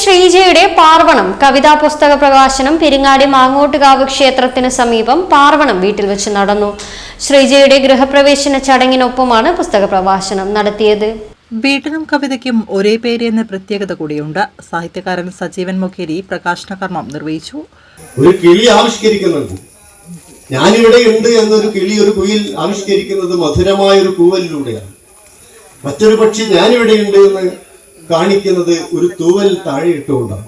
ശ്രീജയുടെ പാർവണം കവിതാ പുസ്തക പ്രകാശനം പെരിങ്ങാടി മാങ്ങോട്ടുകാവ് ക്ഷേത്രത്തിന് സമീപം പാർവണം വീട്ടിൽ വെച്ച് നടന്നു. ശ്രീജയുടെ ഗൃഹപ്രവേശന ചടങ്ങിനൊപ്പമാണ് പുസ്തക പ്രകാശനം നടത്തിയത്. വീട്ടിനും കവിതയ്ക്കും ഒരേ പേര് എന്ന പ്രത്യേകത കൂടിയുണ്ട്. സാഹിത്യകാരൻ സജീവൻ മുഖേരി പ്രകാശന കർമ്മം നിർവഹിച്ചു. ഒരു കിളി ആവിഷ്കരിക്കുന്നുണ്ട് ഞാനിവിടെ ഉണ്ട് എന്നൊരു കിളി ഒരു കുയിൽ ആവിഷ്കരിക്കുന്നത് മധുരമായ ഒരു കൂവലിലൂടെയാണ്. മറ്റൊരു പക്ഷി ഞാനിവിടെ ഉണ്ട് എന്ന് കാണിക്കുന്നത് ഒരു തൂവൽ താഴെ ഇട്ടുകൊണ്ടാണ്.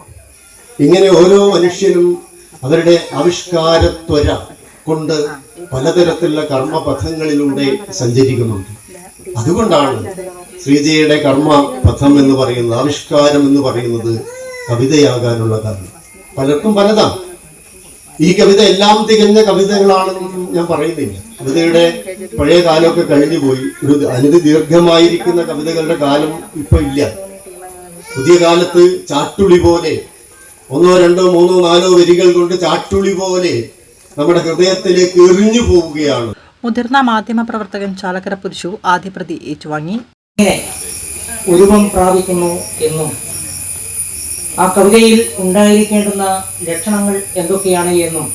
ഇങ്ങനെ ഓരോ മനുഷ്യനും അവരുടെ ആവിഷ്കാരത്വര കൊണ്ട് പലതരത്തിലുള്ള കർമ്മപഥങ്ങളിലൂടെ സഞ്ചരിക്കുന്നുണ്ട്. അതുകൊണ്ടാണ് ശ്രീജയുടെ കർമ്മപഥം എന്ന് പറയുന്നത് ആവിഷ്കാരം എന്ന് പറയുന്നത് കവിതയാകാനുള്ള കാരണം. പലർക്കും പലതാണ്. ഈ കവിത എല്ലാം തികഞ്ഞ കവിതകളാണെന്നും ഞാൻ പറയുന്നില്ല. കവിതയുടെ പഴയ കാലമൊക്കെ കഴിഞ്ഞുപോയി. ഒരു അനുദീർഘമായിരിക്കുന്ന കവിതകളുടെ കാലം ഇപ്പൊ ഇല്ല. പുതിയ കാലത്ത് ചാട്ടുളി പോലെ ഒന്നോ രണ്ടോ മൂന്നോ നാലോ വരികൾ കൊണ്ട് ചാട്ടുളി പോലെ നമ്മുടെ ഹൃദയത്തിലേക്ക് എറിഞ്ഞു പോവുകയാണ്. മുതിർന്ന മാധ്യമ പ്രവർത്തകൻ ചാലക്കര പുരുഷു ആദ്യപ്രതി ഏറ്റുവാങ്ങി. ഉരുവം പ്രാപിക്കുന്നു എന്നും ആ കവിതയിൽ ഉണ്ടായിരിക്കേണ്ടുന്ന ലക്ഷണങ്ങൾ എന്തൊക്കെയാണ് എന്നും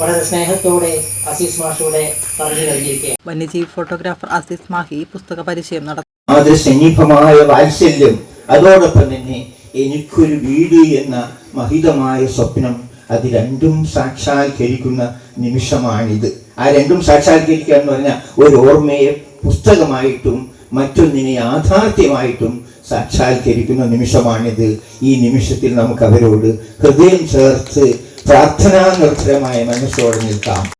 വളരെ സ്നേഹത്തോടെ അസീസ് മാഷിയുടെ പറഞ്ഞു കഴിഞ്ഞിരിക്കുകയാണ്. വന്യജീവി ഫോട്ടോഗ്രാഫർ അസീസ് മാഹി പുസ്തക പരിചയം നടത്തി. മാതൃസന്നിഭമായ വാത്സല്യം അതോടൊപ്പം തന്നെ എനിക്കൊരു വീട് എന്ന മഹിതമായ സ്വപ്നം അത് രണ്ടും സാക്ഷാത്കരിക്കുന്ന നിമിഷമാണിത്. ആ രണ്ടും സാക്ഷാത്കരിക്കുക എന്ന് പറഞ്ഞാൽ ഒരു ഓർമ്മയെ പുസ്തകമായിട്ടും മറ്റൊന്നിനെ യാഥാർത്ഥ്യമായിട്ടും സാക്ഷാത്കരിക്കുന്ന നിമിഷമാണിത്. ഈ നിമിഷത്തിൽ നമുക്ക് അവരോട് ഹൃദയം ചേർത്ത് പ്രാർത്ഥനാ നിർഭരമായ മനസ്സോടെ നിൽക്കാം.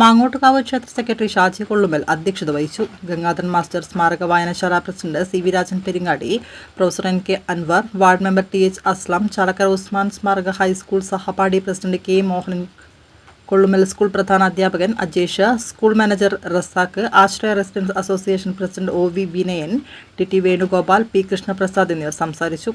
മാങ്ങോട്ടുകാവ് ക്ഷേത്ര സെക്രട്ടറി ഷാജി കൊള്ളുമൽ അധ്യക്ഷത വഹിച്ചു. ഗംഗാധരൻ മാസ്റ്റർ സ്മാരക വായനശാല president C V Rajan Peringadi professor N K Anwar ward member T H Aslam Chalakkara Usman സ്മാരക high school സഹപാഠി president K Mohanan Kollumal school പ്രധാന അധ്യാപകൻ Ajesh school manager Razak Ashraya residents association president O V Vinayan T T Venugopal P Krishnaprasad എന്നിവർ സംസാരിച്ചു.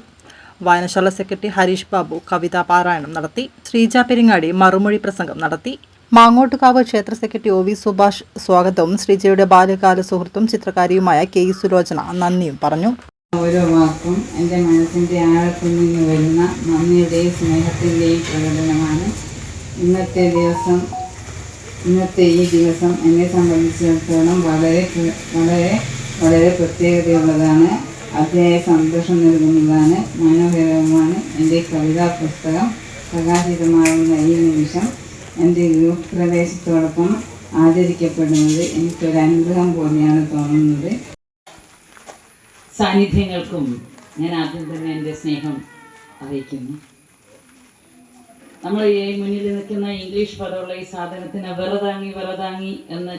വായനശാല secretary Harish Babu കവിതാ പാരായണം നടത്തി. ശ്രീജ പെരിങ്ങാടി മറുമൊഴി പ്രസംഗം നടത്തി. മാങ്ങോട്ടുകാവ് ക്ഷേത്ര സെക്രട്ടറി ഒ വി സുഭാഷ് സ്വാഗതവും ശ്രീജയുടെ ബാല്യകാല സുഹൃത്തും ചിത്രകാരിയുമായ കെ സുലോചന നന്ദിയും പറഞ്ഞു. ഓരോ വാക്കും എന്റെ മനസ്സിന്റെ ആഴത്തിൽ നിന്ന് വരുന്ന നന്ദിയുടെയും സ്നേഹത്തിന്റെയും പ്രകടനമാണ്. ഇന്നത്തെ ദിവസം ഇന്നത്തെ ഈ ദിവസം എന്നെ സംബന്ധിച്ചിടത്തോളം വളരെ വളരെ വളരെ പ്രത്യേകതയുള്ളതാണ്. അതിയായ സന്തോഷം നൽകുന്നതാണ് മനോഹരവുമാണ് എന്റെ കവിതാ പുസ്തകം. പ്രകാശിതമാകുന്ന ഈ നിമിഷം എന്റെ ഗ്രൂപ്പ് പ്രദേശത്തോടൊപ്പം ആചരിക്കപ്പെടുന്നത് എനിക്കൊരു അനുഗ്രഹം പോലെയാണ് തോന്നുന്നത്. സാന്നിധ്യങ്ങൾക്കും ഞാൻ ആദ്യം തന്നെ എന്റെ സ്നേഹം അറിയിക്കുന്നു. നമ്മൾ ഈ മുന്നിൽ നിൽക്കുന്ന ഇംഗ്ലീഷ് പദമുള്ള ഈ സാധനത്തിന് വിറതാങ്ങി വിറതാങ്ങി എന്ന്